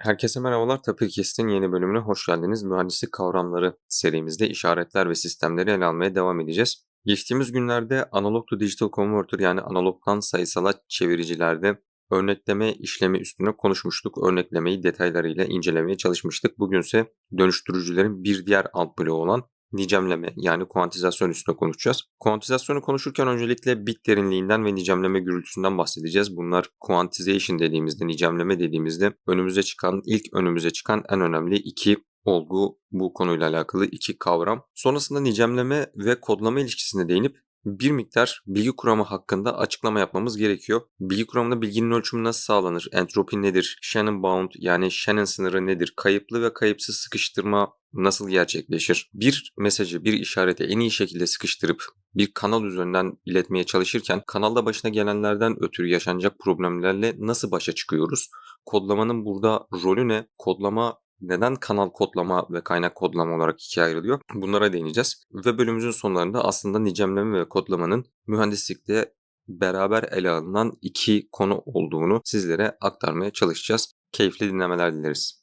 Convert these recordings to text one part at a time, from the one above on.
Herkese merhabalar. Tapirkest'in yeni bölümüne hoş geldiniz. Mühendislik kavramları serimizde işaretler ve sistemleri ele almaya devam edeceğiz. Geçtiğimiz günlerde analog to digital converter yani analogdan sayısala çeviricilerde örnekleme işlemi üstüne konuşmuştuk. Örneklemeyi detaylarıyla incelemeye çalışmıştık. Bugünse dönüştürücülerin bir diğer alt bloğu olan nicemleme yani kuantizasyon üstüne konuşacağız. Kuantizasyonu konuşurken öncelikle bit derinliğinden ve nicemleme gürültüsünden bahsedeceğiz. Bunlar quantization dediğimizde, nicemleme dediğimizde önümüze çıkan, ilk önümüze çıkan en önemli iki olgu bu konuyla alakalı iki kavram. Sonrasında nicemleme ve kodlama ilişkisine değinip bir miktar bilgi kuramı hakkında açıklama yapmamız gerekiyor. Bilgi kuramında bilginin ölçümü nasıl sağlanır? Entropi nedir? Shannon bound yani Shannon sınırı nedir? Kayıplı ve kayıpsız sıkıştırma nasıl gerçekleşir? Bir mesajı, bir işareti en iyi şekilde sıkıştırıp bir kanal üzerinden iletmeye çalışırken kanalda başına gelenlerden ötürü yaşanacak problemlerle nasıl başa çıkıyoruz? Kodlamanın burada rolü ne? Kodlama neden kanal kodlama ve kaynak kodlama olarak ikiye ayrılıyor? Bunlara değineceğiz. Ve bölümümüzün sonlarında aslında nicemleme ve kodlamanın mühendislikte beraber ele alınan iki konu olduğunu sizlere aktarmaya çalışacağız. Keyifli dinlemeler dileriz.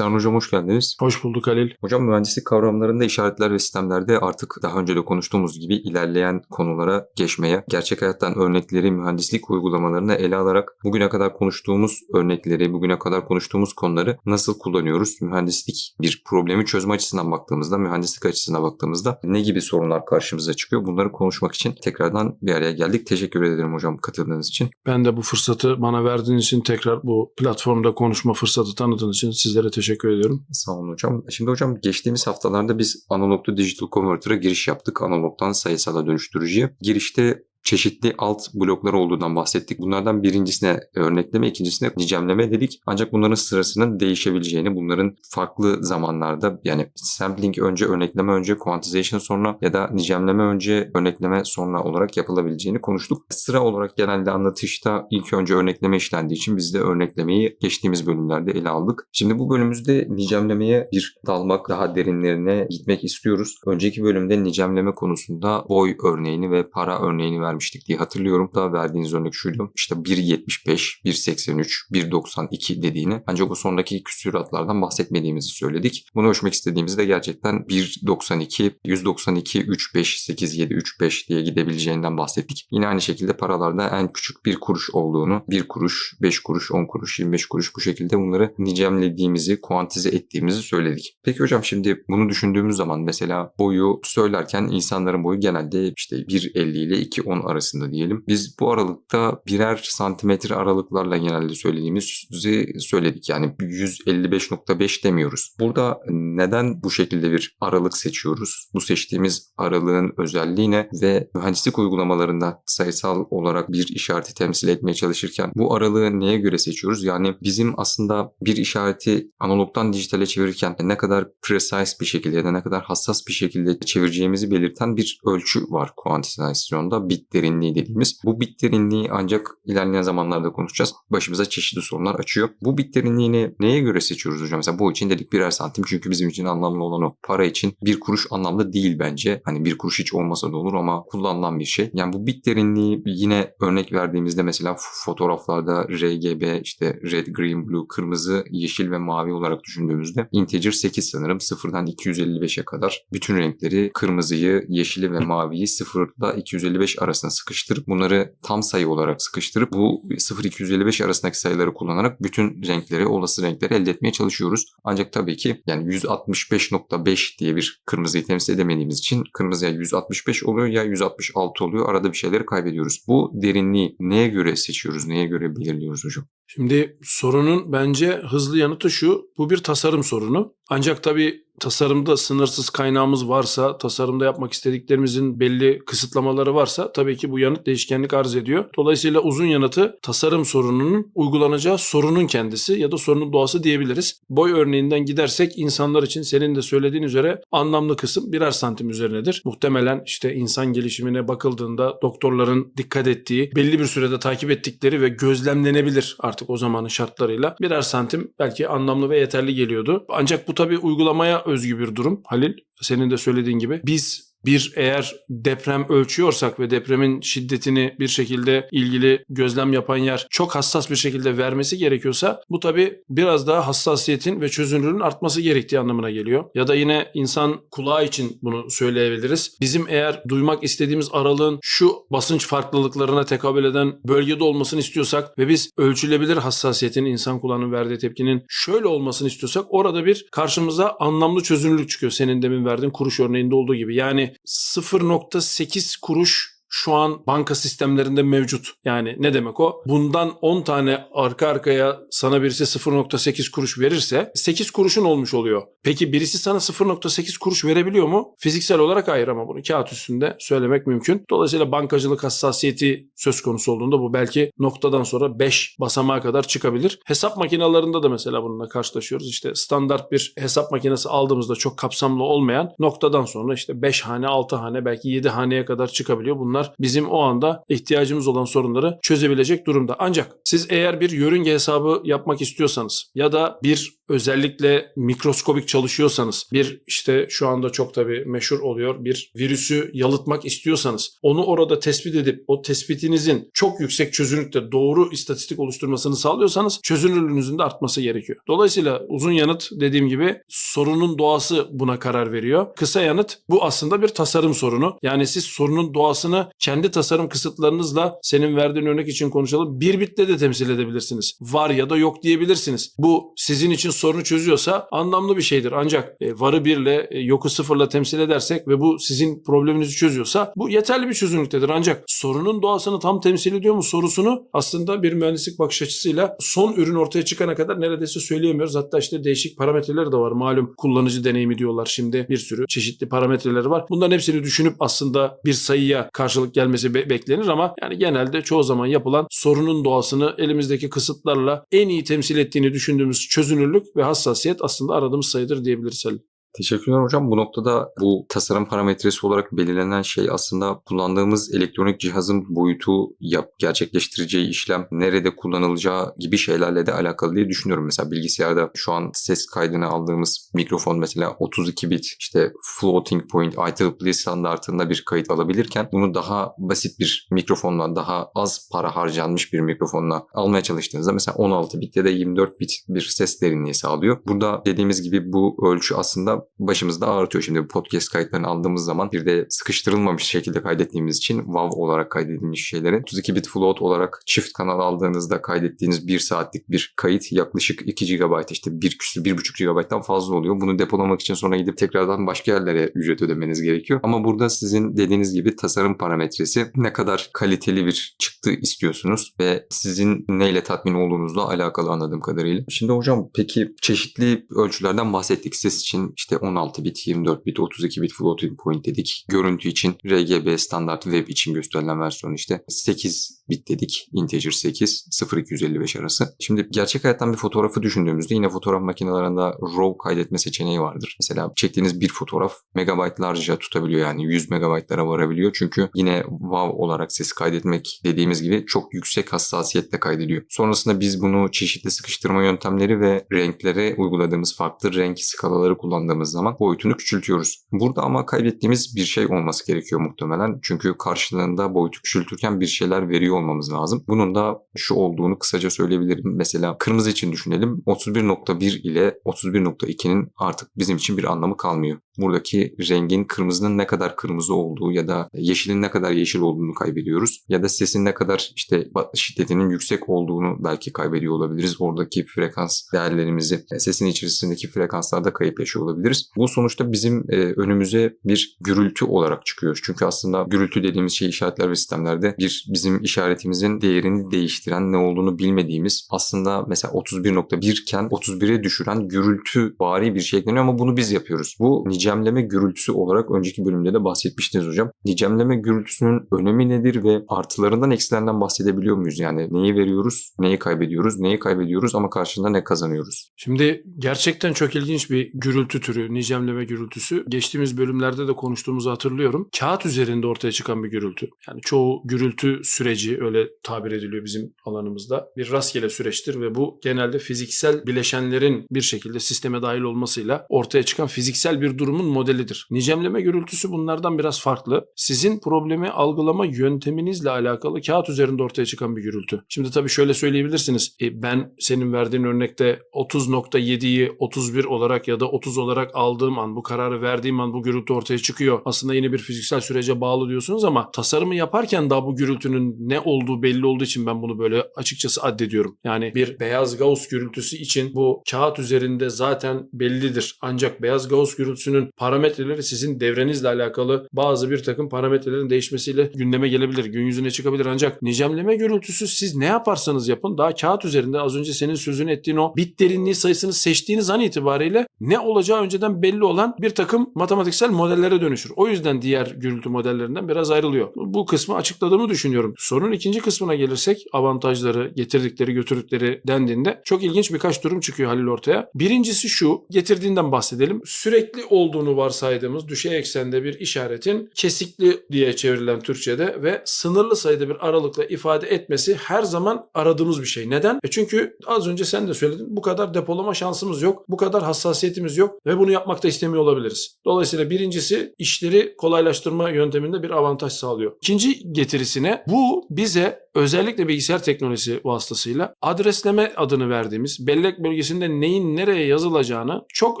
Serhan Hocam hoş geldiniz. Hoş bulduk Halil. Hocam mühendislik kavramlarında işaretler ve sistemlerde artık daha önce de konuştuğumuz gibi ilerleyen konulara geçmeye, gerçek hayattan örnekleri mühendislik uygulamalarına ele alarak bugüne kadar konuştuğumuz örnekleri, bugüne kadar konuştuğumuz konuları nasıl kullanıyoruz? Mühendislik bir problemi çözme açısından baktığımızda, mühendislik açısından baktığımızda ne gibi sorunlar karşımıza çıkıyor? Bunları konuşmak için tekrardan bir araya geldik. Teşekkür ederim hocam katıldığınız için. Ben de bu fırsatı bana verdiğiniz için tekrar bu platformda konuşma fırsatı tanıdığınız için sizlere teşekkür ediyorum. Sağ olun hocam. Şimdi hocam geçtiğimiz haftalarda biz analog to digital converter'a giriş yaptık. Analogdan sayısala dönüştürücüye. Girişte çeşitli alt bloklar olduğundan bahsettik. Bunlardan birincisine örnekleme, ikincisine nicemleme dedik. Ancak bunların sırasının değişebileceğini, bunların farklı zamanlarda yani sampling önce, örnekleme önce, quantization sonra ya da nicemleme önce, örnekleme sonra olarak yapılabileceğini konuştuk. Sıra olarak genelde anlatışta ilk önce örnekleme işlendiği için biz de örneklemeyi geçtiğimiz bölümlerde ele aldık. Şimdi bu bölümümüzde nicemlemeye bir dalmak, daha derinlerine gitmek istiyoruz. Önceki bölümde nicemleme konusunda boy örneğini ve para örneğini vermiştik diye hatırlıyorum. Daha verdiğiniz örnek şuydu. İşte 1.75, 1.83, 1.92 dediğini. Ancak o sondaki küsuratlardan bahsetmediğimizi söyledik. Bunu ölçmek istediğimizde gerçekten 1.92, 192, 3.5, 8, 7, 3.5 diye gidebileceğinden bahsettik. Yine aynı şekilde paralarda en küçük bir kuruş olduğunu, 1 kuruş, 5 kuruş, 10 kuruş, 25 kuruş bu şekilde bunları nicemlediğimizi, kuantize ettiğimizi söyledik. Peki hocam şimdi bunu düşündüğümüz zaman mesela boyu söylerken insanların boyu genelde işte 1.50 ile 2.10 arasında diyelim. Biz bu aralıkta birer santimetre aralıklarla genelde söylediğimizi söyledik. Yani 155.5 demiyoruz. Burada neden bu şekilde bir aralık seçiyoruz? Bu seçtiğimiz aralığın özelliği ne? Ve mühendislik uygulamalarında sayısal olarak bir işareti temsil etmeye çalışırken bu aralığı neye göre seçiyoruz? Yani bizim aslında bir işareti analogdan dijitale çevirirken ne kadar precise bir şekilde ya da ne kadar hassas bir şekilde çevireceğimizi belirten bir ölçü var kuantizasyonda. Bit derinliği dediğimiz. Bu bit derinliği ancak ilerleyen zamanlarda konuşacağız. Başımıza çeşitli sorunlar açıyor. Bu bit derinliğini neye göre seçiyoruz hocam? Mesela bu için dedik birer santim çünkü bizim için anlamlı olan o. Para için bir kuruş anlamlı değil bence. Hani bir kuruş hiç olmasa da olur ama kullanılan bir şey. Yani bu bit derinliği yine örnek verdiğimizde mesela fotoğraflarda RGB işte red, green, blue, kırmızı, yeşil ve mavi olarak düşündüğümüzde integer 8 sanırım. Sıfırdan 255'e kadar bütün renkleri kırmızıyı, yeşili ve maviyi sıfırla 255 arasında sıkıştırıp bunları tam sayı olarak sıkıştırıp bu 0-255 arasındaki sayıları kullanarak bütün renkleri, olası renkleri elde etmeye çalışıyoruz. Ancak tabii ki yani 165.5 diye bir kırmızıyı temsil edemediğimiz için kırmızıya 165 oluyor ya 166 oluyor. Arada bir şeyleri kaybediyoruz. Bu derinliği neye göre seçiyoruz, neye göre belirliyoruz hocam? Şimdi sorunun bence hızlı yanıtı şu. Bu bir tasarım sorunu. Ancak tabii tasarımda sınırsız kaynağımız varsa, tasarımda yapmak istediklerimizin belli kısıtlamaları varsa tabii ki bu yanıt değişkenlik arz ediyor. Dolayısıyla uzun yanıtı tasarım sorununun uygulanacağı sorunun kendisi ya da sorunun doğası diyebiliriz. Boy örneğinden gidersek insanlar için senin de söylediğin üzere anlamlı kısım birer santim üzerinedir. Muhtemelen işte insan gelişimine bakıldığında doktorların dikkat ettiği, belli bir sürede takip ettikleri ve gözlemlenebilir artık o zamanın şartlarıyla birer santim belki anlamlı ve yeterli geliyordu. Ancak bu tabii uygulamaya özgü bir durum Halil. Senin de söylediğin gibi. Biz bir eğer deprem ölçüyorsak ve depremin şiddetini bir şekilde ilgili gözlem yapan yer çok hassas bir şekilde vermesi gerekiyorsa bu tabi biraz daha hassasiyetin ve çözünürlüğün artması gerektiği anlamına geliyor. Ya da yine insan kulağı için bunu söyleyebiliriz. Bizim eğer duymak istediğimiz aralığın şu basınç farklılıklarına tekabül eden bölgede olmasını istiyorsak ve biz ölçülebilir hassasiyetin insan kulağının verdiği tepkinin şöyle olmasını istiyorsak orada bir karşımıza anlamlı çözünürlük çıkıyor. Senin demin verdiğin kuruş örneğinde olduğu gibi. Yani 0.8 kuruş şu an banka sistemlerinde mevcut. Yani ne demek o? Bundan 10 tane arka arkaya sana birisi 0.8 kuruş verirse 8 kuruşun olmuş oluyor. Peki birisi sana 0.8 kuruş verebiliyor mu? Fiziksel olarak hayır ama bunu kağıt üstünde söylemek mümkün. Dolayısıyla bankacılık hassasiyeti söz konusu olduğunda bu belki noktadan sonra 5 basamağa kadar çıkabilir. Hesap makinelerinde de mesela bununla karşılaşıyoruz. İşte standart bir hesap makinesi aldığımızda çok kapsamlı olmayan noktadan sonra işte 5 hane, 6 hane belki 7 haneye kadar çıkabiliyor. Bunlar bizim o anda ihtiyacımız olan sorunları çözebilecek durumda. Ancak siz eğer bir yörünge hesabı yapmak istiyorsanız ya da bir özellikle mikroskobik çalışıyorsanız bir işte şu anda çok tabii meşhur oluyor bir virüsü yalıtmak istiyorsanız onu orada tespit edip o tespitinizin çok yüksek çözünürlükte doğru istatistik oluşturmasını sağlıyorsanız çözünürlüğünüzün de artması gerekiyor. Dolayısıyla uzun yanıt dediğim gibi sorunun doğası buna karar veriyor. Kısa yanıt bu aslında bir tasarım sorunu. Yani siz sorunun doğasını kendi tasarım kısıtlarınızla senin verdiğin örnek için konuşalım. Bir bitle de temsil edebilirsiniz. Var ya da yok diyebilirsiniz. Bu sizin için sorunu çözüyorsa anlamlı bir şeydir. Ancak e, varı birle e, yoku sıfırla temsil edersek ve bu sizin probleminizi çözüyorsa bu yeterli bir çözünürlüktedir. Ancak sorunun doğasını tam temsil ediyor mu sorusunu aslında bir mühendislik bakış açısıyla son ürün ortaya çıkana kadar neredeyse söyleyemiyoruz. Hatta işte değişik parametreleri de var. Malum kullanıcı deneyimi diyorlar şimdi bir sürü çeşitli parametreleri var. Bunların hepsini düşünüp aslında bir sayıya karşılık gelmesi be- beklenir ama yani genelde çoğu zaman yapılan sorunun doğasını elimizdeki kısıtlarla en iyi temsil ettiğini düşündüğümüz çözünürlük ve hassasiyet aslında aradığımız sayıdır diyebiliriz Halil. Teşekkürler hocam. Bu noktada bu tasarım parametresi olarak belirlenen şey aslında kullandığımız elektronik cihazın boyutu, yap, gerçekleştireceği işlem, nerede kullanılacağı gibi şeylerle de alakalı diye düşünüyorum. Mesela bilgisayarda şu an ses kaydını aldığımız mikrofon mesela 32 bit işte floating point IEEE standartında bir kayıt alabilirken bunu daha basit bir mikrofonla daha az para harcanmış bir mikrofonla almaya çalıştığınızda mesela 16 bit ya da 24 bit bir ses derinliği sağlıyor. Burada dediğimiz gibi bu ölçü aslında başımızda ağrıtıyor. Şimdi podcast kayıtlarını aldığımız zaman bir de sıkıştırılmamış şekilde kaydettiğimiz için WAV olarak kaydedilmiş şeyleri 32 bit float olarak çift kanal aldığınızda kaydettiğiniz 1 saatlik bir kayıt yaklaşık 2 GB işte 1 küsur 1,5 GB'dan fazla oluyor. Bunu depolamak için sonra gidip tekrardan başka yerlere ücret ödemeniz gerekiyor. Ama burada sizin dediğiniz gibi tasarım parametresi ne kadar kaliteli bir çıktı istiyorsunuz ve sizin neyle tatmin olduğunuzla alakalı anladığım kadarıyla. Şimdi hocam peki çeşitli ölçülerden bahsettik. Ses için işte 16 bit, 24 bit, 32 bit floating point dedik. Görüntü için RGB standart web için gösterilen versiyon işte 8 bit dedik. Integer 8, 0255 arası. Şimdi gerçek hayattan bir fotoğrafı düşündüğümüzde yine fotoğraf makinelerinde RAW kaydetme seçeneği vardır. Mesela çektiğiniz bir fotoğraf megabaytlarca tutabiliyor yani 100 megabaytlara varabiliyor. Çünkü yine WAV olarak ses kaydetmek dediğimiz gibi çok yüksek hassasiyetle kaydediyor. Sonrasında biz bunu çeşitli sıkıştırma yöntemleri ve renklere uyguladığımız farklı renk skalaları kullandığımız zaman boyutunu küçültüyoruz. Burada ama kaybettiğimiz bir şey olması gerekiyor muhtemelen. Çünkü karşılığında boyutu küçültürken bir şeyler veriyor olmamız lazım. Bunun da şu olduğunu kısaca söyleyebilirim. Mesela kırmızı için düşünelim. 31.1 ile 31.2'nin artık bizim için bir anlamı kalmıyor. Buradaki rengin kırmızının ne kadar kırmızı olduğu ya da yeşilin ne kadar yeşil olduğunu kaybediyoruz. Ya da sesin ne kadar işte şiddetinin yüksek olduğunu belki kaybediyor olabiliriz. Oradaki frekans değerlerimizi sesin içerisindeki frekanslarda kayıp yaşıyor olabiliriz. Bu sonuçta bizim e, önümüze bir gürültü olarak çıkıyor. Çünkü aslında gürültü dediğimiz şey işaretler ve sistemlerde bir bizim işaretimizin değerini değiştiren ne olduğunu bilmediğimiz aslında mesela 31.1 iken 31'e düşüren gürültü bari bir şey ekleniyor ama bunu biz yapıyoruz. Bu nicel nicemleme gürültüsü olarak önceki bölümde de bahsetmiştiniz hocam. Nicemleme gürültüsünün önemi nedir ve artılarından eksilerinden bahsedebiliyor muyuz? Yani neyi veriyoruz, neyi kaybediyoruz, neyi kaybediyoruz ama karşılığında ne kazanıyoruz? Şimdi gerçekten çok ilginç bir gürültü türü, nicemleme gürültüsü. Geçtiğimiz bölümlerde de konuştuğumuzu hatırlıyorum. Kağıt üzerinde ortaya çıkan bir gürültü. Yani çoğu gürültü süreci öyle tabir ediliyor bizim alanımızda. Bir rastgele süreçtir ve bu genelde fiziksel bileşenlerin bir şekilde sisteme dahil olmasıyla ortaya çıkan fiziksel bir durumun modelidir. Nicemleme gürültüsü bunlardan biraz farklı. Sizin problemi algılama yönteminizle alakalı kağıt üzerinde ortaya çıkan bir gürültü. Şimdi tabii şöyle söyleyebilirsiniz. E, ben senin verdiğin örnekte 30.7'yi 31 olarak ya da 30 olarak aldığım an, bu kararı verdiğim an bu gürültü ortaya çıkıyor. Aslında yine bir fiziksel sürece bağlı diyorsunuz ama tasarımı yaparken daha bu gürültünün ne olduğu belli olduğu için ben bunu böyle açıkçası addediyorum. Yani bir beyaz Gauss gürültüsü için bu kağıt üzerinde zaten bellidir. Ancak beyaz Gauss gürültüsünün parametreleri sizin devrenizle alakalı bazı bir takım parametrelerin değişmesiyle gündeme gelebilir. Gün yüzüne çıkabilir ancak nicemleme gürültüsü siz ne yaparsanız yapın daha kağıt üzerinde az önce senin sözünü ettiğin o bit derinliği sayısını seçtiğiniz an itibariyle ne olacağı önceden belli olan bir takım matematiksel modellere dönüşür. O yüzden diğer gürültü modellerinden biraz ayrılıyor. Bu kısmı açıkladığımı düşünüyorum. Sorunun ikinci kısmına gelirsek avantajları, getirdikleri, götürdükleri dendiğinde çok ilginç birkaç durum çıkıyor Halil ortaya. Birincisi şu, getirdiğinden bahsedelim. Sürekli olduğunu varsaydığımız düşey eksende bir işaretin kesikli diye çevrilen Türkçe'de ve sınırlı sayıda bir aralıkla ifade etmesi her zaman aradığımız bir şey. Neden? E çünkü az önce sen de söyledin bu kadar depolama şansımız yok, bu kadar hassasiyetimiz yok ve bunu yapmakta istemiyor olabiliriz. Dolayısıyla birincisi işleri kolaylaştırma yönteminde bir avantaj sağlıyor. İkinci getirisine bu bize özellikle bilgisayar teknolojisi vasıtasıyla adresleme adını verdiğimiz bellek bölgesinde neyin nereye yazılacağını çok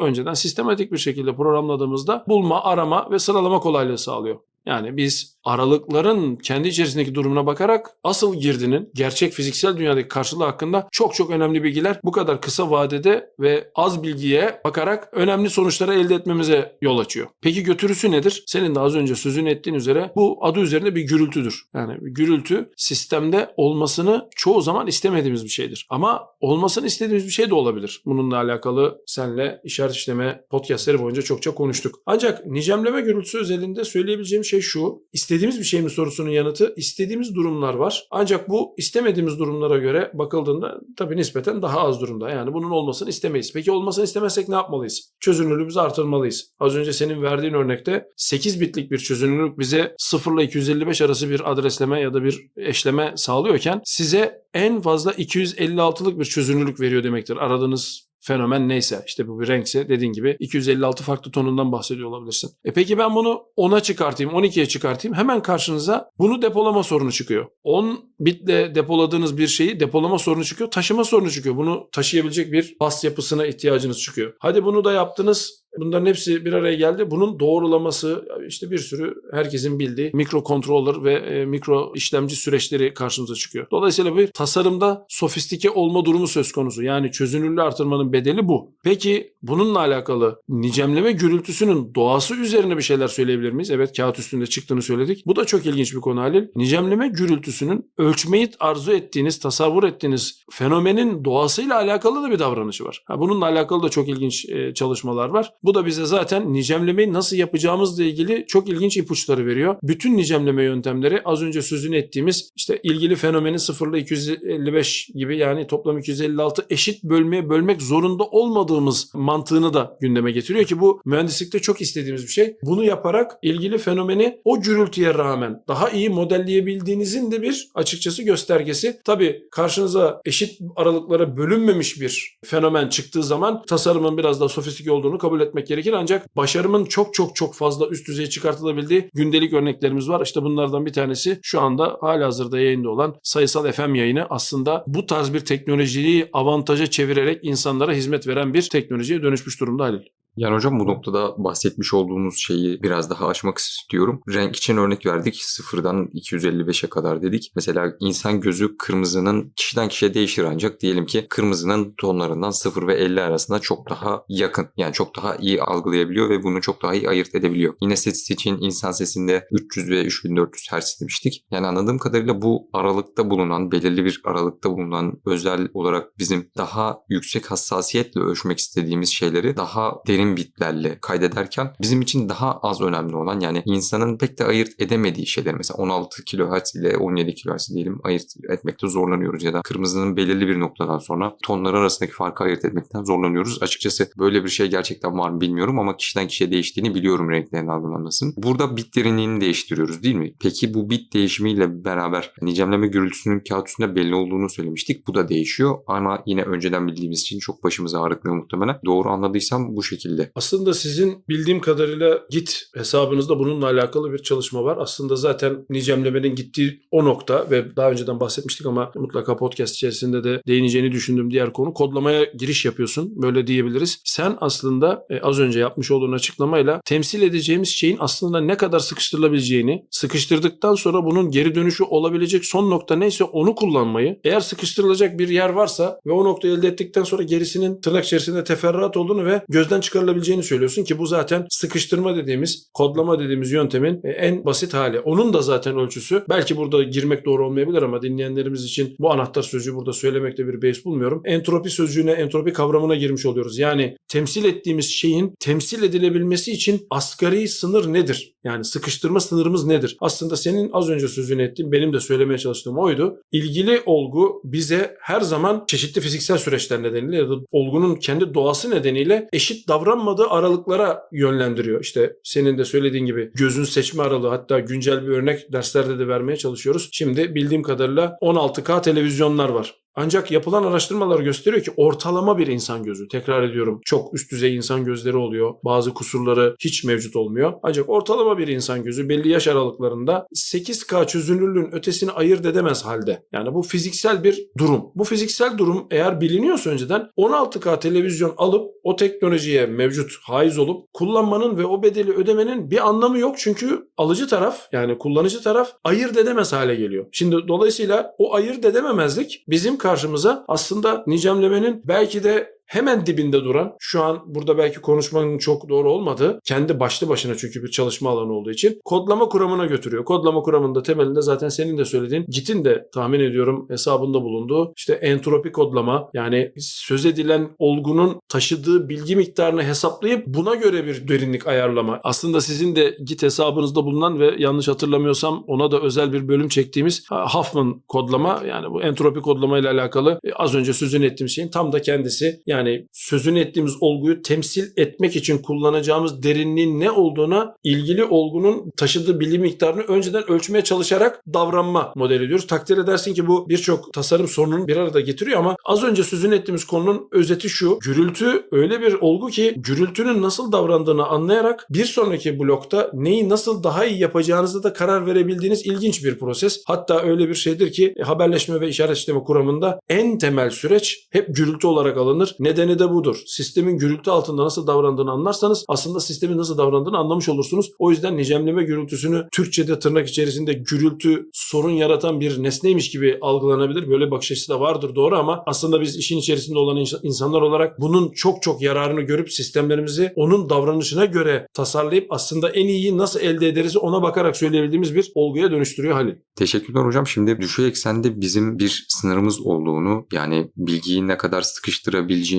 önceden sistematik bir şekilde programladığımızda bulma, arama ve sıralama kolaylığı sağlıyor. Yani biz aralıkların kendi içerisindeki durumuna bakarak asıl girdinin gerçek fiziksel dünyadaki karşılığı hakkında çok çok önemli bilgiler bu kadar kısa vadede ve az bilgiye bakarak önemli sonuçları elde etmemize yol açıyor. Peki götürüsü nedir? Senin de az önce sözünü ettiğin üzere bu adı üzerinde bir gürültüdür. Yani bir gürültü sistemde olmasını çoğu zaman istemediğimiz bir şeydir. Ama olmasını istediğimiz bir şey de olabilir. Bununla alakalı senle işaret işleme podcastleri boyunca çokça konuştuk. Ancak nicemleme gürültüsü özelinde söyleyebileceğim şey şu. İstediğimiz bir şey mi sorusunun yanıtı istediğimiz durumlar var. Ancak bu istemediğimiz durumlara göre bakıldığında tabii nispeten daha az durumda. Yani bunun olmasını istemeyiz. Peki olmasını istemezsek ne yapmalıyız? Çözünürlüğümüzü artırmalıyız. Az önce senin verdiğin örnekte 8 bitlik bir çözünürlük bize 0 ile 255 arası bir adresleme ya da bir eşleme sağlıyorken size en fazla 256'lık bir çözünürlük veriyor demektir. Aradığınız fenomen neyse işte bu bir renkse dediğin gibi 256 farklı tonundan bahsediyor olabilirsin. E peki ben bunu 10'a çıkartayım 12'ye çıkartayım hemen karşınıza bunu depolama sorunu çıkıyor. 10 bitle depoladığınız bir şeyi depolama sorunu çıkıyor taşıma sorunu çıkıyor. Bunu taşıyabilecek bir bas yapısına ihtiyacınız çıkıyor. Hadi bunu da yaptınız Bunların hepsi bir araya geldi. Bunun doğrulaması işte bir sürü herkesin bildiği mikro controller ve e, mikro işlemci süreçleri karşımıza çıkıyor. Dolayısıyla bir tasarımda sofistike olma durumu söz konusu. Yani çözünürlüğü artırmanın bedeli bu. Peki bununla alakalı nicemleme gürültüsünün doğası üzerine bir şeyler söyleyebilir miyiz? Evet kağıt üstünde çıktığını söyledik. Bu da çok ilginç bir konu Halil. Nicemleme gürültüsünün ölçmeyi arzu ettiğiniz, tasavvur ettiğiniz fenomenin doğasıyla alakalı da bir davranışı var. Ha, bununla alakalı da çok ilginç e, çalışmalar var. Bu da bize zaten nicemlemeyi nasıl yapacağımızla ilgili çok ilginç ipuçları veriyor. Bütün nicemleme yöntemleri az önce sözünü ettiğimiz işte ilgili fenomeni 0 ile 255 gibi yani toplam 256 eşit bölmeye bölmek zorunda olmadığımız mantığını da gündeme getiriyor ki bu mühendislikte çok istediğimiz bir şey. Bunu yaparak ilgili fenomeni o gürültüye rağmen daha iyi modelleyebildiğinizin de bir açıkçası göstergesi. Tabii karşınıza eşit aralıklara bölünmemiş bir fenomen çıktığı zaman tasarımın biraz daha sofistike olduğunu kabul etmek gerekir ancak başarımın çok çok çok fazla üst düzeye çıkartılabildiği gündelik örneklerimiz var. İşte bunlardan bir tanesi şu anda halihazırda yayında olan sayısal FM yayını aslında bu tarz bir teknolojiyi avantaja çevirerek insanlara hizmet veren bir teknolojiye dönüşmüş durumda Halil. Yani hocam bu noktada bahsetmiş olduğumuz şeyi biraz daha açmak istiyorum. Renk için örnek verdik. Sıfırdan 255'e kadar dedik. Mesela insan gözü kırmızının kişiden kişiye değişir ancak diyelim ki kırmızının tonlarından 0 ve 50 arasında çok daha yakın. Yani çok daha iyi algılayabiliyor ve bunu çok daha iyi ayırt edebiliyor. Yine ses için insan sesinde 300 ve 3400 Hz demiştik. Yani anladığım kadarıyla bu aralıkta bulunan, belirli bir aralıkta bulunan özel olarak bizim daha yüksek hassasiyetle ölçmek istediğimiz şeyleri daha derin derin bitlerle kaydederken bizim için daha az önemli olan yani insanın pek de ayırt edemediği şeyler mesela 16 kHz ile 17 kHz diyelim ayırt etmekte zorlanıyoruz ya da kırmızının belirli bir noktadan sonra tonları arasındaki farkı ayırt etmekten zorlanıyoruz. Açıkçası böyle bir şey gerçekten var mı bilmiyorum ama kişiden kişiye değiştiğini biliyorum renklerin algılanmasının. Burada bit derinliğini değiştiriyoruz değil mi? Peki bu bit değişimiyle beraber nicemleme gürültüsünün kağıt üstünde belli olduğunu söylemiştik. Bu da değişiyor ama yine önceden bildiğimiz için çok başımızı ağrıtmıyor muhtemelen. Doğru anladıysam bu şekilde. Aslında sizin bildiğim kadarıyla Git hesabınızda bununla alakalı bir çalışma var. Aslında zaten nicemlemenin gittiği o nokta ve daha önceden bahsetmiştik ama mutlaka podcast içerisinde de değineceğini düşündüğüm diğer konu kodlamaya giriş yapıyorsun. Böyle diyebiliriz. Sen aslında e, az önce yapmış olduğun açıklamayla temsil edeceğimiz şeyin aslında ne kadar sıkıştırılabileceğini, sıkıştırdıktan sonra bunun geri dönüşü olabilecek son nokta neyse onu kullanmayı, eğer sıkıştırılacak bir yer varsa ve o noktayı elde ettikten sonra gerisinin tırnak içerisinde teferruat olduğunu ve gözden çıkarılabileceğini söylüyorsun ki bu zaten sıkıştırma dediğimiz, kodlama dediğimiz yöntemin e, en basit hali. Onun da zaten ölçüsü belki burada girmek doğru olmayabilir ama dinleyenlerimiz için bu anahtar sözcüğü burada söylemekte bir beis bulmuyorum. Entropi sözcüğüne, entropi kavramına girmiş oluyoruz. Yani temsil ettiğimiz şeyin temsil edilebilmesi için asgari sınır nedir? Yani sıkıştırma sınırımız nedir? Aslında senin az önce sözünü ettiğin, benim de söylemeye çalıştığım oydu. İlgili olgu bize her zaman çeşitli fiziksel süreçler nedeniyle ya da olgunun kendi doğası nedeniyle eşit davranmadığı aralıklara yönlendiriyor. İşte senin de söylediğin gibi gözün seçme aralığı hatta güncel bir örnek derslerde de vermeye çalışıyoruz. Şimdi bildiğim kadarıyla 16K televizyonlar var. Ancak yapılan araştırmalar gösteriyor ki ortalama bir insan gözü, tekrar ediyorum çok üst düzey insan gözleri oluyor. Bazı kusurları hiç mevcut olmuyor. Ancak ortalama bir insan gözü belli yaş aralıklarında 8K çözünürlüğün ötesini ayırt edemez halde. Yani bu fiziksel bir durum. Bu fiziksel durum eğer biliniyorsa önceden 16K televizyon alıp o teknolojiye mevcut haiz olup kullanmanın ve o bedeli ödemenin bir anlamı yok. Çünkü alıcı taraf yani kullanıcı taraf ayırt edemez hale geliyor. Şimdi dolayısıyla o ayırt edememezlik bizim karşımıza. Aslında nicemlemenin belki de hemen dibinde duran, şu an burada belki konuşmanın çok doğru olmadığı, kendi başlı başına çünkü bir çalışma alanı olduğu için kodlama kuramına götürüyor. Kodlama kuramında temelinde zaten senin de söylediğin, Git'in de tahmin ediyorum hesabında bulunduğu işte entropi kodlama yani söz edilen olgunun taşıdığı bilgi miktarını hesaplayıp buna göre bir derinlik ayarlama. Aslında sizin de Git hesabınızda bulunan ve yanlış hatırlamıyorsam ona da özel bir bölüm çektiğimiz Huffman kodlama yani bu entropi kodlama ile alakalı e, az önce sözünü ettiğim şeyin tam da kendisi. Yani yani sözünü ettiğimiz olguyu temsil etmek için kullanacağımız derinliğin ne olduğuna ilgili olgunun taşıdığı bilgi miktarını önceden ölçmeye çalışarak davranma modeli diyoruz. Takdir edersin ki bu birçok tasarım sorununu bir arada getiriyor ama az önce sözünü ettiğimiz konunun özeti şu. Gürültü öyle bir olgu ki gürültünün nasıl davrandığını anlayarak bir sonraki blokta neyi nasıl daha iyi yapacağınızda da karar verebildiğiniz ilginç bir proses. Hatta öyle bir şeydir ki haberleşme ve işaret sistemi kuramında en temel süreç hep gürültü olarak alınır. Nedeni de budur. Sistemin gürültü altında nasıl davrandığını anlarsanız aslında sistemin nasıl davrandığını anlamış olursunuz. O yüzden nicemleme gürültüsünü Türkçe'de tırnak içerisinde gürültü sorun yaratan bir nesneymiş gibi algılanabilir. Böyle bakış açısı da vardır doğru ama aslında biz işin içerisinde olan ins- insanlar olarak bunun çok çok yararını görüp sistemlerimizi onun davranışına göre tasarlayıp aslında en iyiyi nasıl elde ederiz ona bakarak söyleyebildiğimiz bir olguya dönüştürüyor Halil. Teşekkürler hocam. Şimdi düşey eksende bizim bir sınırımız olduğunu yani bilgiyi ne kadar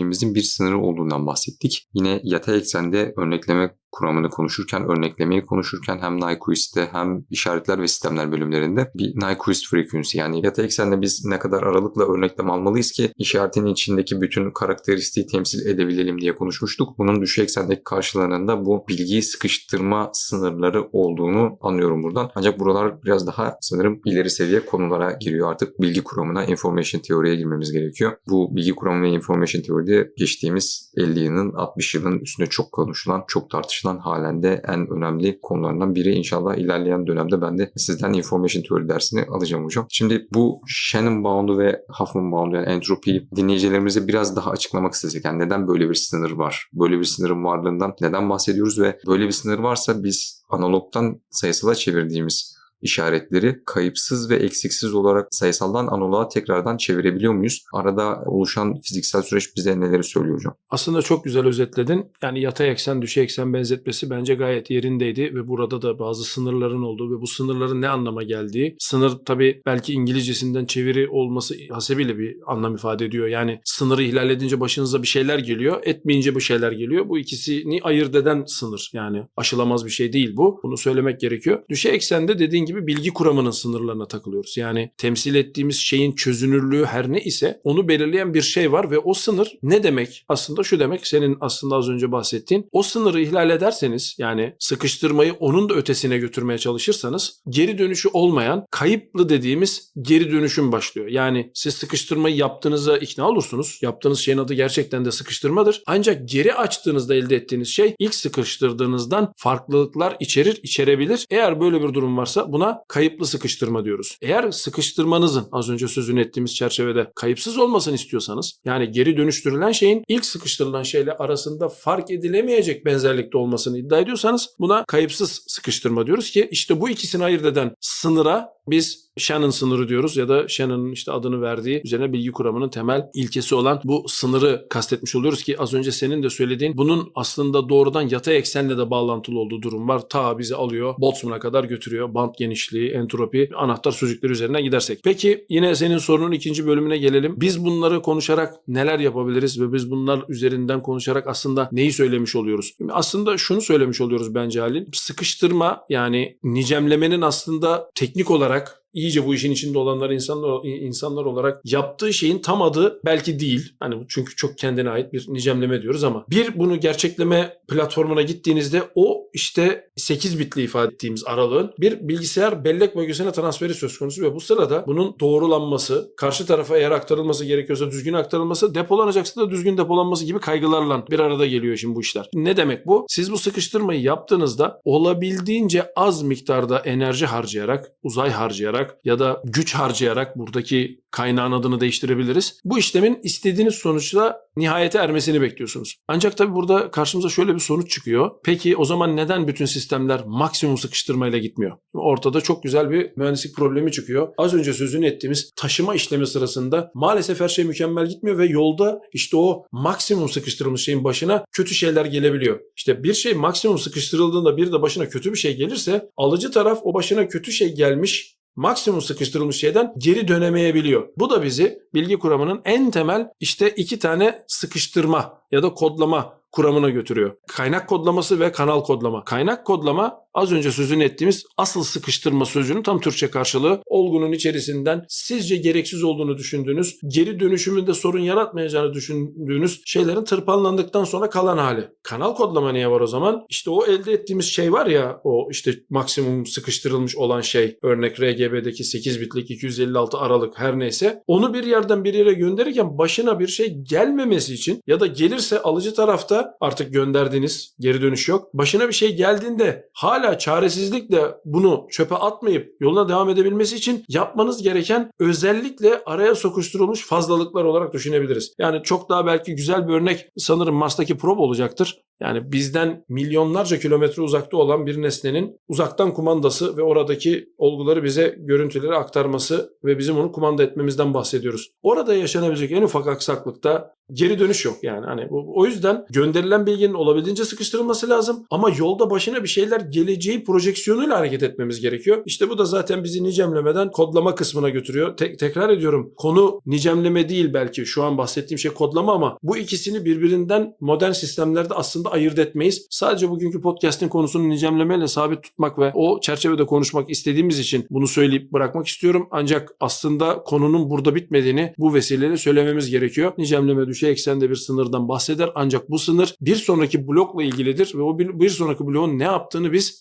sıkıştırabileceğimizin bir sınırı olduğundan bahsettik. Yine yatay eksende örnekleme kuramını konuşurken, örneklemeyi konuşurken hem Nyquist'te hem işaretler ve sistemler bölümlerinde bir Nyquist frequency yani yatay eksende biz ne kadar aralıkla örneklem almalıyız ki işaretin içindeki bütün karakteristiği temsil edebilelim diye konuşmuştuk. Bunun düşey eksendeki karşılığında bu bilgiyi sıkıştırma sınırları olduğunu anlıyorum buradan. Ancak buralar biraz daha sanırım ileri seviye konulara giriyor artık. Bilgi kuramına, information teoriye girmemiz gerekiyor. Bu bilgi kuramı ve information teoride geçtiğimiz 50 yılın 60 yılın üstünde çok konuşulan, çok tartışılan halen de en önemli konularından biri. İnşallah ilerleyen dönemde ben de sizden information teori dersini alacağım hocam. Şimdi bu Shannon bound'u ve Huffman bound'u yani entropiyi dinleyicilerimize biraz daha açıklamak istesek. Yani neden böyle bir sınır var? Böyle bir sınırın varlığından neden bahsediyoruz ve böyle bir sınır varsa biz analogtan sayısala çevirdiğimiz işaretleri kayıpsız ve eksiksiz olarak sayısaldan analoğa tekrardan çevirebiliyor muyuz? Arada oluşan fiziksel süreç bize neleri söylüyor hocam? Aslında çok güzel özetledin. Yani yatay eksen, düşey eksen benzetmesi bence gayet yerindeydi ve burada da bazı sınırların olduğu ve bu sınırların ne anlama geldiği. Sınır tabii belki İngilizcesinden çeviri olması hasebiyle bir anlam ifade ediyor. Yani sınırı ihlal edince başınıza bir şeyler geliyor, etmeyince bir şeyler geliyor. Bu ikisini ayırt eden sınır. Yani aşılamaz bir şey değil bu. Bunu söylemek gerekiyor. Düşey eksende dediğin gibi bilgi kuramının sınırlarına takılıyoruz. Yani temsil ettiğimiz şeyin çözünürlüğü her ne ise onu belirleyen bir şey var ve o sınır ne demek? Aslında şu demek senin aslında az önce bahsettiğin. O sınırı ihlal ederseniz yani sıkıştırmayı onun da ötesine götürmeye çalışırsanız geri dönüşü olmayan kayıplı dediğimiz geri dönüşüm başlıyor. Yani siz sıkıştırmayı yaptığınıza ikna olursunuz. Yaptığınız şeyin adı gerçekten de sıkıştırmadır. Ancak geri açtığınızda elde ettiğiniz şey ilk sıkıştırdığınızdan farklılıklar içerir, içerebilir. Eğer böyle bir durum varsa buna kayıplı sıkıştırma diyoruz. Eğer sıkıştırmanızın az önce sözünü ettiğimiz çerçevede kayıpsız olmasını istiyorsanız yani geri dönüştürülen şeyin ilk sıkıştırılan şeyle arasında fark edilemeyecek benzerlikte olmasını iddia ediyorsanız buna kayıpsız sıkıştırma diyoruz ki işte bu ikisini ayırt eden sınıra biz Shannon sınırı diyoruz ya da Shannon'ın işte adını verdiği üzerine bilgi kuramının temel ilkesi olan bu sınırı kastetmiş oluyoruz ki az önce senin de söylediğin bunun aslında doğrudan yatay eksenle de bağlantılı olduğu durum var. Ta bizi alıyor Boltzmann'a kadar götürüyor. Band genişliği, entropi, anahtar sözcükleri üzerinden gidersek. Peki yine senin sorunun ikinci bölümüne gelelim. Biz bunları konuşarak neler yapabiliriz ve biz bunlar üzerinden konuşarak aslında neyi söylemiş oluyoruz? Aslında şunu söylemiş oluyoruz bence Halil. Sıkıştırma yani nicemlemenin aslında teknik olarak iyice bu işin içinde olanlar insanlar insanlar olarak yaptığı şeyin tam adı belki değil. Hani çünkü çok kendine ait bir nicemleme diyoruz ama bir bunu gerçekleme platformuna gittiğinizde o işte 8 bitli ifade ettiğimiz aralığın bir bilgisayar bellek bölgesine transferi söz konusu ve bu sırada bunun doğrulanması, karşı tarafa eğer aktarılması gerekiyorsa düzgün aktarılması, depolanacaksa da düzgün depolanması gibi kaygılarla bir arada geliyor şimdi bu işler. Ne demek bu? Siz bu sıkıştırmayı yaptığınızda olabildiğince az miktarda enerji harcayarak, uzay harcayarak ya da güç harcayarak buradaki kaynağın adını değiştirebiliriz. Bu işlemin istediğiniz sonuçla nihayete ermesini bekliyorsunuz. Ancak tabii burada karşımıza şöyle bir sonuç çıkıyor. Peki o zaman neden bütün sistemler maksimum sıkıştırmayla gitmiyor? Ortada çok güzel bir mühendislik problemi çıkıyor. Az önce sözünü ettiğimiz taşıma işlemi sırasında maalesef her şey mükemmel gitmiyor ve yolda işte o maksimum sıkıştırılmış şeyin başına kötü şeyler gelebiliyor. İşte bir şey maksimum sıkıştırıldığında bir de başına kötü bir şey gelirse alıcı taraf o başına kötü şey gelmiş maksimum sıkıştırılmış şeyden geri dönemeyebiliyor. Bu da bizi bilgi kuramının en temel işte iki tane sıkıştırma ya da kodlama kuramına götürüyor. Kaynak kodlaması ve kanal kodlama. Kaynak kodlama az önce sözünü ettiğimiz asıl sıkıştırma sözünün tam Türkçe karşılığı olgunun içerisinden sizce gereksiz olduğunu düşündüğünüz, geri dönüşümünde sorun yaratmayacağını düşündüğünüz şeylerin tırpanlandıktan sonra kalan hali. Kanal kodlama niye var o zaman? İşte o elde ettiğimiz şey var ya o işte maksimum sıkıştırılmış olan şey örnek RGB'deki 8 bitlik 256 aralık her neyse onu bir yerden bir yere gönderirken başına bir şey gelmemesi için ya da gelirse alıcı tarafta artık gönderdiğiniz geri dönüş yok. Başına bir şey geldiğinde hala çaresizlikle bunu çöpe atmayıp yoluna devam edebilmesi için yapmanız gereken özellikle araya sokuşturulmuş fazlalıklar olarak düşünebiliriz. Yani çok daha belki güzel bir örnek sanırım Mars'taki probe olacaktır. Yani bizden milyonlarca kilometre uzakta olan bir nesnenin uzaktan kumandası ve oradaki olguları bize görüntüleri aktarması ve bizim onu kumanda etmemizden bahsediyoruz. Orada yaşanabilecek en ufak aksaklıkta geri dönüş yok yani. Hani o yüzden gönderilen bilginin olabildiğince sıkıştırılması lazım ama yolda başına bir şeyler geleceği projeksiyonuyla hareket etmemiz gerekiyor. İşte bu da zaten bizi nicemlemeden kodlama kısmına götürüyor. Te- tekrar ediyorum konu nicemleme değil belki şu an bahsettiğim şey kodlama ama bu ikisini birbirinden modern sistemlerde aslında ayırt etmeyiz. Sadece bugünkü podcast'in konusunu nicemlemeyle sabit tutmak ve o çerçevede konuşmak istediğimiz için bunu söyleyip bırakmak istiyorum. Ancak aslında konunun burada bitmediğini bu vesileyle söylememiz gerekiyor. Nicemleme düşey eksende bir sınırdan bahseder ancak bu sınır bir sonraki blokla ilgilidir ve o bir sonraki bloğun ne yaptığını biz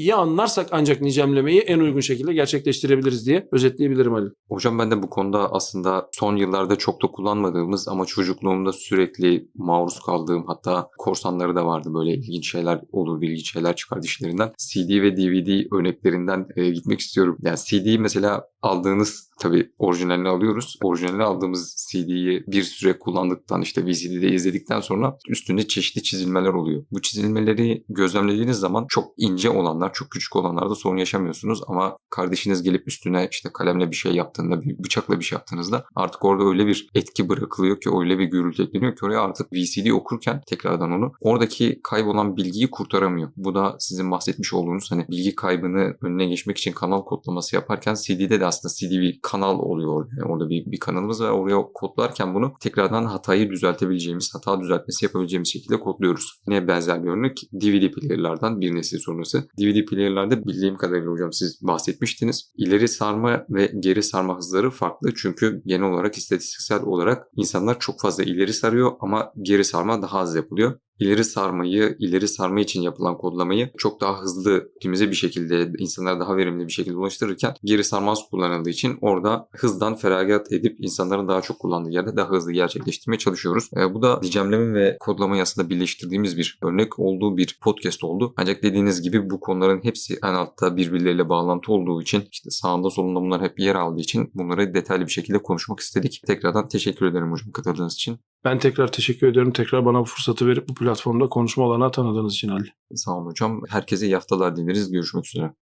iyi anlarsak ancak nicemlemeyi en uygun şekilde gerçekleştirebiliriz diye özetleyebilirim Ali. Hocam ben de bu konuda aslında son yıllarda çok da kullanmadığımız ama çocukluğumda sürekli maruz kaldığım hatta korsanları da vardı böyle ilginç şeyler olur ilginç şeyler çıkar dişlerinden. CD ve DVD örneklerinden e, gitmek istiyorum. Yani CD mesela aldığınız tabii orijinalini alıyoruz. Orijinalini aldığımız CD'yi bir süre kullandıktan işte VCD'de izledikten sonra üstünde çeşitli çizilmeler oluyor. Bu çizilmeleri gözlemlediğiniz zaman çok ince olanlar çok küçük olanlarda sorun yaşamıyorsunuz ama kardeşiniz gelip üstüne işte kalemle bir şey yaptığında, bir bıçakla bir şey yaptığınızda artık orada öyle bir etki bırakılıyor ki öyle bir gürültü ekleniyor ki oraya artık VCD okurken tekrardan onu oradaki kaybolan bilgiyi kurtaramıyor. Bu da sizin bahsetmiş olduğunuz hani bilgi kaybını önüne geçmek için kanal kodlaması yaparken CD'de de aslında CD bir kanal oluyor. Yani orada bir, bir kanalımız var. Oraya kodlarken bunu tekrardan hatayı düzeltebileceğimiz, hata düzeltmesi yapabileceğimiz şekilde kodluyoruz. Yine benzer bir örnek DVD player'lardan bir nesil sonrası. DVD player'larda bildiğim kadarıyla hocam siz bahsetmiştiniz. İleri sarma ve geri sarma hızları farklı. Çünkü genel olarak istatistiksel olarak insanlar çok fazla ileri sarıyor ama geri sarma daha az yapılıyor ileri sarmayı, ileri sarma için yapılan kodlamayı çok daha hızlı, optimize bir şekilde, insanlara daha verimli bir şekilde ulaştırırken geri sarma az kullanıldığı için orada hızdan feragat edip insanların daha çok kullandığı yerde daha hızlı gerçekleştirmeye çalışıyoruz. E, bu da dicemleme ve kodlamayı aslında birleştirdiğimiz bir örnek olduğu bir podcast oldu. Ancak dediğiniz gibi bu konuların hepsi en altta birbirleriyle bağlantı olduğu için işte sağında solunda bunlar hep yer aldığı için bunları detaylı bir şekilde konuşmak istedik. Tekrardan teşekkür ederim hocam katıldığınız için. Ben tekrar teşekkür ediyorum. Tekrar bana bu fırsatı verip bu platformda konuşma olanağı tanıdığınız için Ali. Sağ olun hocam. Herkese iyi haftalar dileriz. Görüşmek üzere.